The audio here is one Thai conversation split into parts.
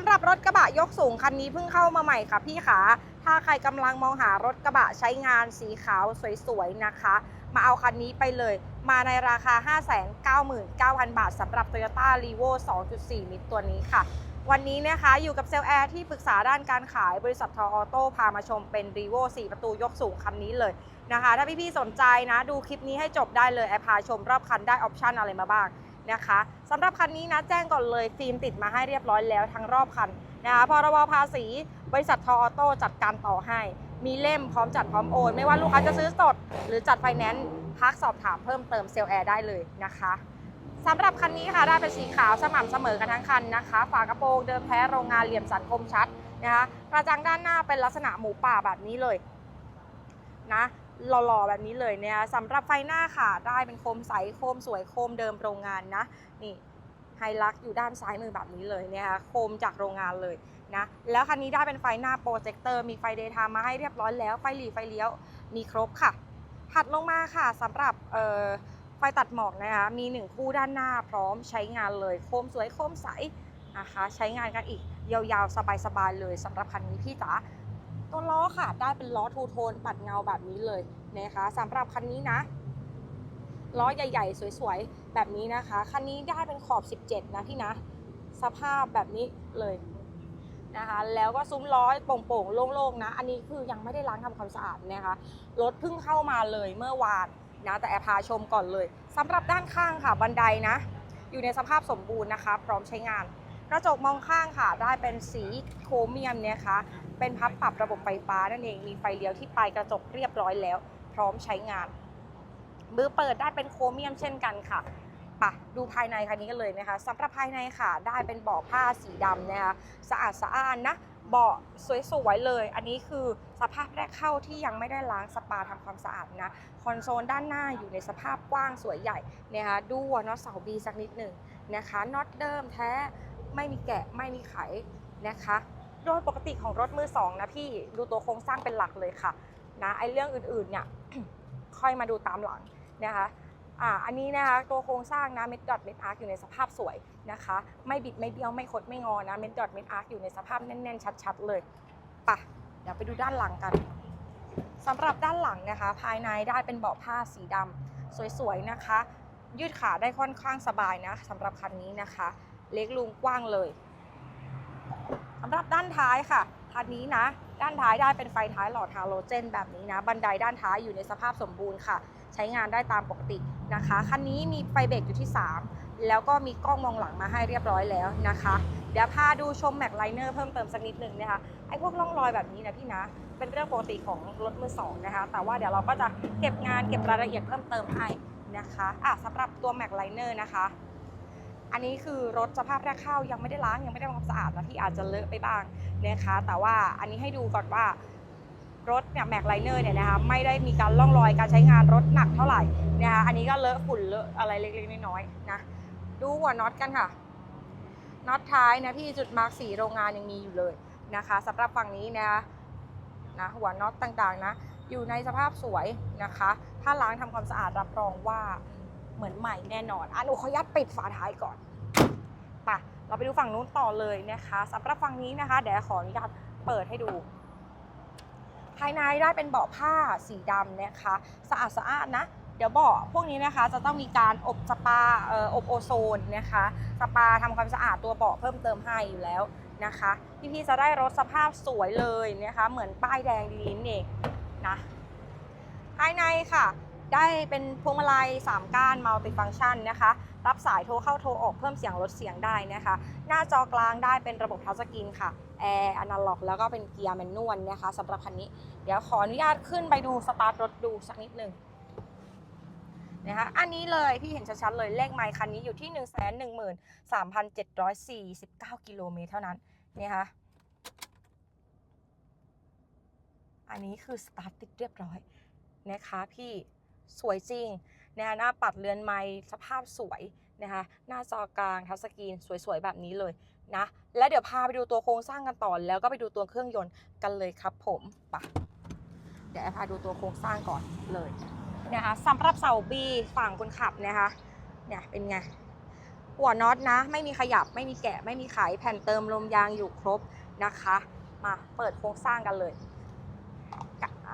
ำหรับรถกระบะยกสูงคันนี้เพิ่งเข้ามาใหม่ค่ะพี่ขา ถ้าใครกำลังมองหารถกระบะใช้งานสีขาวสวยๆนะคะ มาเอาคันนี้ไปเลย มาในราคา 599,000 บาทสำหรับ Toyota r e v o 2.4 ลิตรตัวนี้ค่ะ วันนี้นะคะอยู่กับเซลล์แอร์ที่ปรึกษาด้านการขายบริษัททอออโต้พามาชมเป็น r e v o 4 ประตูยกสูงคันนี้เลยนะคะ ถ้าพี่ๆสนใจนะ ดูคลิปนี้ให้จบได้เลยแอร์พาชมรอบคันได้ออปชันอะไรมาบ้าง นะคะสำหรับคันนี้นะแจ้งก่อนเลยฟิล์มติดมาให้เรียบร้อยแล้วทั้งรอบคันนะคะพรบภาษี บริษัททอออโต้จัดการต่อให้ มีเล่มพร้อมจัดพร้อมโอน ไม่ว่าลูกค้าจะซื้อสด หรือจัดไฟแนนซ์พักสอบถามเพิ่มเติมเซลล์แอร์ได้เลยนะคะสำหรับคันนี้ค่ะได้เป็นสีขาวสม่ำเสมอกันทั้งคันนะคะ ฝากระโปรงเดิมแท้โรงงานเหลี่ยมสันคมชัดนะคะกระจังด้านหน้าเป็นลักษณะหมูป่าแบบนี้เลยนะ หล่อๆแบบนี้เลยเนี่ยสำหรับไฟหน้าค่ะได้เป็นโคมใสโคมสวยโคมเดิมโรงงานนะนี่ไฮลักอยู่ด้านซ้ายมือแบบนี้เลยเนี่ยค่ะโคมจากโรงงานเลยนะแล้วคันนี้ได้เป็นไฟหน้าโปรเจคเตอร์มีไฟเดย์ไทม์มาให้เรียบร้อยแล้วไฟหลีไฟเลี้ยวมีครบค่ะ ถัดลงมาค่ะสำหรับไฟตัดหมอกนะคะมี 1 คู่ด้านหน้าพร้อมใช้งานเลย โคมสวยโคมใสนะคะใช้งานกันอีกยาวๆ สบายๆเลยสำหรับคันนี้พี่จ๋า ตัวล้อค่ะได้เป็นล้อทูโทนปัดเงาแบบนี้เลยนะคะสำหรับคันนี้นะล้อใหญ่ ๆ สวยๆ แบบนี้นะคะ คันนี้ได้เป็นขอบ 17 นะพี่นะ สภาพแบบนี้เลยนะคะ แล้วก็ซุ้มล้อโป่งๆ โล่งๆ นะ อันนี้คือยังไม่ได้ล้างทำความสะอาดนะคะ รถเพิ่งเข้ามาเลยเมื่อวานนะ แต่แอร์พาชมก่อนเลยสำหรับด้านข้างค่ะ บันไดนะ อยู่ในสภาพสมบูรณ์นะคะ พร้อมใช้งาน กระจกมองข้างค่ะ ได้เป็นสีโครเมียมเนี่ยค่ะเป็นพับปรับระบบไฟฟ้านั่นเองมีไฟเลี้ยวที่ปลายกระจกเรียบร้อยแล้ว พร้อมใช้งานมือเปิดได้เป็นโครเมียมเช่นกันค่ะปะดูภายในคันนี้กันเลยนะคะสำหรับภายในค่ะ ได้เป็นเบาะผ้าสีดำนะคะสะอาดสะอ้านนะเบาะสวยๆเลย อันนี้คือสภาพแรกเข้าที่ยังไม่ได้ล้างสปาทำความสะอาดนะคอนโซลด้านหน้าอยู่ในสภาพกว้างสวยใหญ่นะคะดูวน็อตเสาบีสักนิดหนึ่งนะคะน็อตเดิมแท้ ไม่มีแกะไม่มีไขนะคะ โดยปกติของรถมือสองนะพี่ดูตัวโครงสร้างเป็นหลักเลยค่ะนะไอเรื่องอื่นๆเนี่ยค่อยมาดูตามหลังนะคะอ่าอันนี้นะคะตัวโครงสร้างนะเม็ดดอทเม็ดอาร์คอยู่ในสภาพสวยนะคะ ไม่บิดไม่เบี้ยวไม่คดไม่งอนะเม็ดดอทเม็ดอาร์คอยู่ในสภาพแน่นๆ ชัดๆเลยปะเดี๋ยวไปดูด้านหลังกันสำหรับด้านหลังนะคะ ภายในได้เป็นเบาะผ้าสีดำสวยๆนะคะ ยืดขาได้ค่อนข้างสบายนะสำหรับคันนี้นะคะ เล็กลุงกว้างเลยสำหรับด้านท้ายค่ะคันนี้นะ ด้านท้ายได้เป็นไฟท้ายหลอดฮาโลเจน แบบนี้นะ บันไดด้านท้ายอยู่ในสภาพสมบูรณ์ค่ะ ใช้งานได้ตามปกตินะคะคันนี้มีไฟเบรกอยู่ที่ 3 แล้วก็มีกล้องมองหลังมาให้เรียบร้อยแล้วนะคะ เดี๋ยวพาดูชมแม็กไลเนอร์เพิ่มเติมสักนิดหนึ่งนะคะไอ้พวกร่องรอยแบบนี้นะพี่นะเป็นเรื่องปกติของรถมือสองนะคะ แต่ว่าเดี๋ยวเราก็จะเก็บงานเก็บรายละเอียดเพิ่มเติมให้นะคะอะสำหรับตัวแม็กไลเนอร์นะคะ อันนี้คือรถสภาพแรกเข้ายังไม่ได้ล้างยังไม่ได้ทำความสะอาดนะที่อาจจะเลอะไปบ้างนะคะ แต่ว่าอันนี้ให้ดูก่อนว่ารถเนี่ยแม็กไลเนอร์เนี่ยนะคะไม่ได้มีการล่องรอยการใช้งานรถหนักเท่าไหร่นะคะอันนี้ก็เลอะฝุ่นเลอะอะไรเล็กๆน้อยๆนะดูหัวน็อตกันค่ะน็อตท้ายนะพี่จุดมาร์กสีโรงงานยังมีอยู่เลยนะคะสำหรับฝั่งนี้นะคะนะหัวน็อตต่างๆนะอยู่ในสภาพสวยนะคะ ถ้าล้างทำความสะอาดรับรองว่า เหมือนใหม่แน่นอนอะหนูขออนุญาตปิดฝาท้ายก่อนไปเราไปดูฝั่งนู้นต่อเลยนะคะสำหรับฝั่งนี้นะคะเดี๋ยวขออนุญาตเปิดให้ดู ภายในได้เป็นเบาะผ้าสีดำนะคะสะอาดสะอาดนะเดี๋ยวเบาะพวกนี้นะคะจะต้องมีการอบสปาอออบโอโซนนะคะสปาทำความสะอาดตัวเบาะเพิ่มเติมให้อยู่แล้วนะคะพี่ๆจะได้รถสภาพสวยเลยนะคะ เหมือนป้ายแดงดีๆนี่เองนะภายในค่ะ ได้เป็นพวงมาลัย 3 ก้านมัลติฟังชันนะคะ รับสายโทรเข้าโทรออกเพิ่มเสียงลดเสียงได้นะคะ หน้าจอกลางได้เป็นระบบทัชสกรีนค่ะแอร์อนาล็อกแล้วก็เป็นเกียร์แมนนวลนะคะสำหรับคันนี้ เดี๋ยวขออนุญาตขึ้นไปดูสตาร์ทรถดูสักนิดหนึ่งนะคะอันนี้เลยพี่เห็นชัดๆเลยเลขไมค์คันนี้อยู่ที่ 1 1 3 7 4 9 กิโลเมตรเท่านั้นเนี่ยค่ะอันนี้คือสตาร์ทติดเรียบร้อยนะคะพี่ สวยจริงนะคะหน้าปัดเรือนไม้สภาพสวยนะคะหน้าจอกลางทัชสกรีนสวยๆ แบบนี้เลยนะ แล้วเดี๋ยวพาไปดูตัวโครงสร้างกันต่อ แล้วก็ไปดูตัวเครื่องยนต์กันเลยครับผมปะเดี๋ยวพาดูตัวโครงสร้างก่อนเลยนะคะสำหรับเสาบีฝั่งคนขับนะคะเนี่ยเป็นไงหัวน็อตนะ ไม่มีขยับไม่มีแกะไม่มีไขแผ่นเติมลมยางอยู่ครบนะคะ มาเปิดโครงสร้างกันเลย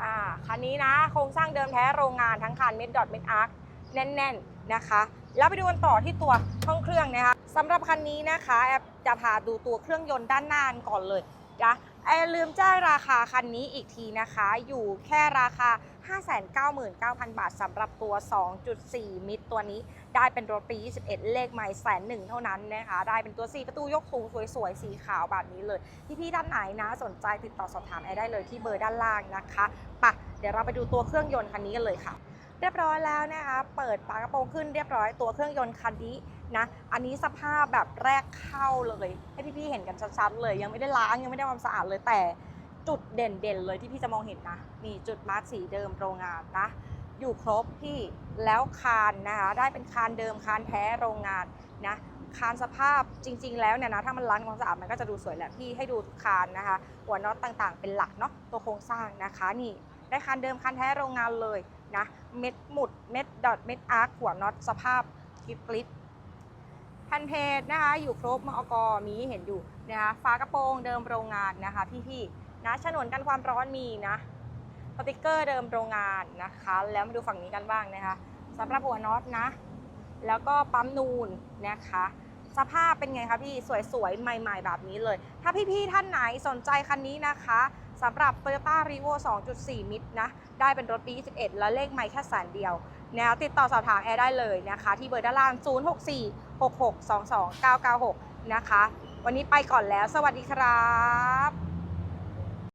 อ่าคันนี้นะ โครงสร้างเดิมแท้โรงงานทั้งคันเม็ดดอทเม็ดอาร์คแน่นๆนะคะ แล้วไปดูกันต่อที่ตัวห้องเครื่องนะคะสำหรับคันนี้นะคะแอบจะพาดูตัวเครื่องยนต์ด้านหน้าก่อนเลยนะ แอร์ลืมแจ้งราคาคันนี้อีกทีนะคะ อยู่แค่ราคา 599,000 บาทสำหรับตัว 2.4 มิตรตัวนี้ ได้เป็นรถปี 21 เลขใหม่แสนหนึ่งเท่านั้นนะคะ ได้เป็นตัว 4 ประตูยกสูงสวยๆ สีขาวแบบนี้เลย พี่ๆท่านไหนนะ สนใจติดต่อสอบถามแอร์ได้เลยที่เบอร์ด้านล่างนะคะปะเดี๋ยวเราไปดูตัวเครื่องยนต์คันนี้กันเลยค่ะ เรียบร้อยแล้วนะคะ เปิดฝากระโปรงขึ้นเรียบร้อยตัวเครื่องยนต์คันนี้ นะอันนี้สภาพแบบแรกเข้าเลย ให้พี่ๆเห็นกันชัดๆเลยยังไม่ได้ล้างยังไม่ได้ความสะอาดเลยแต่จุดเด่นๆเลยที่พี่จะมองเห็นนะนี่จุดมาร์กสีเดิมโรงงานนะอยู่ครบพี่แล้วคานนะคะได้เป็นคานเดิมคานแท้โรงงานนะคานสภาพจริง ๆ แล้วเนี่ยนะถ้ามันล้างความสะอาดมันก็จะดูสวยแหละพี่ให้ดูคานนะคะ หัวน็อตต่างๆ เป็นหลักเนาะตัวโครงสร้างนะคะนี่ได้คานเดิมคานแท้โรงงานเลยนะเม็ดหมุดเม็ดดอทเม็ดอาร์คหัวน็อตสภาพกริบก ริบแผ่นเพจนะคะ อยู่ครบมอกมีเห็นอยู่นะคะฝากระโปรงเดิมโรงงานนะคะ พี่ๆนะฉนวนกันความร้อนมีนะสติกเกอร์เดิมโรงงานนะคะ แล้วมาดูฝั่งนี้กันบ้างนะคะสำหรับหัวน็อตนะ แล้วก็ปั๊มนูนนะคะ สภาพเป็นไงคะพี่สวยๆ ใหม่ ๆ แบบนี้เลย ถ้าพี่ๆท่านไหนสนใจคันนี้นะคะ สำหรับ Toyota r e v o 2.4 มิตรนะ ได้เป็นรถปี 21 และเลขไม่แค่แสนเดียวนะติดต่อสอบถามแอร์ได้เลยนะคะ ที่เบอร์ด้านล่าง 064 6622 996 นะคะ วันนี้ไปก่อนแล้ว สวัสดีครับ